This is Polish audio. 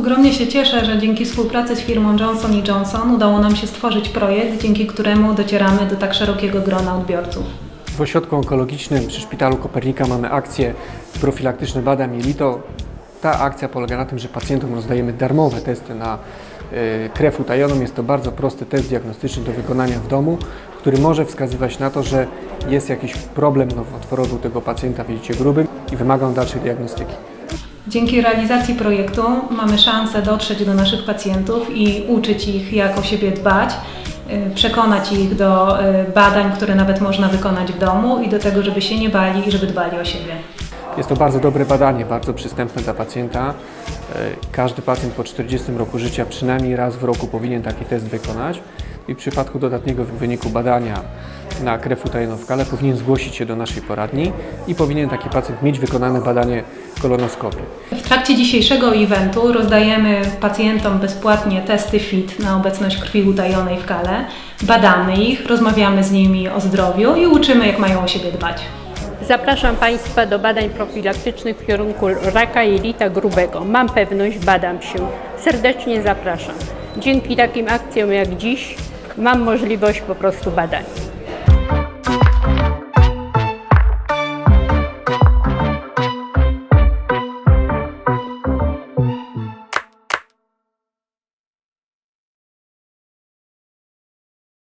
Ogromnie się cieszę, że dzięki współpracy z firmą Johnson Johnson udało nam się stworzyć projekt, dzięki któremu docieramy do tak szerokiego grona odbiorców. W ośrodku onkologicznym przy Szpitalu Kopernika mamy akcję profilaktyczne badań jelito. Ta akcja polega na tym, że pacjentom rozdajemy darmowe testy na y, krew utajoną. Jest to bardzo prosty test diagnostyczny do wykonania w domu, który może wskazywać na to, że jest jakiś problem nowotworowy u tego pacjenta w jelicie grubym i wymaga on dalszej diagnostyki. Dzięki realizacji projektu mamy szansę dotrzeć do naszych pacjentów i uczyć ich, jak o siebie dbać, y, przekonać ich do y, badań, które nawet można wykonać w domu i do tego, żeby się nie bali i żeby dbali o siebie. Jest to bardzo dobre badanie, bardzo przystępne dla pacjenta. E, Każdy pacjent po 40 roku życia przynajmniej raz w roku powinien taki test wykonać i w przypadku dodatniego wyniku badania na krew utajoną w kale powinien zgłosić się do naszej poradni i powinien taki pacjent mieć wykonane badanie kolonoskopii. W trakcie dzisiejszego eventu rozdajemy pacjentom bezpłatnie testy FIT na obecność krwi utajonej w kale, badamy ich, rozmawiamy z nimi o zdrowiu i uczymy, jak mają o siebie dbać. Zapraszam Państwa do badań profilaktycznych w kierunku raka jelita grubego. Mam pewność, badam się. Serdecznie zapraszam. Dzięki takim akcjom jak dziś mam możliwość po prostu badań.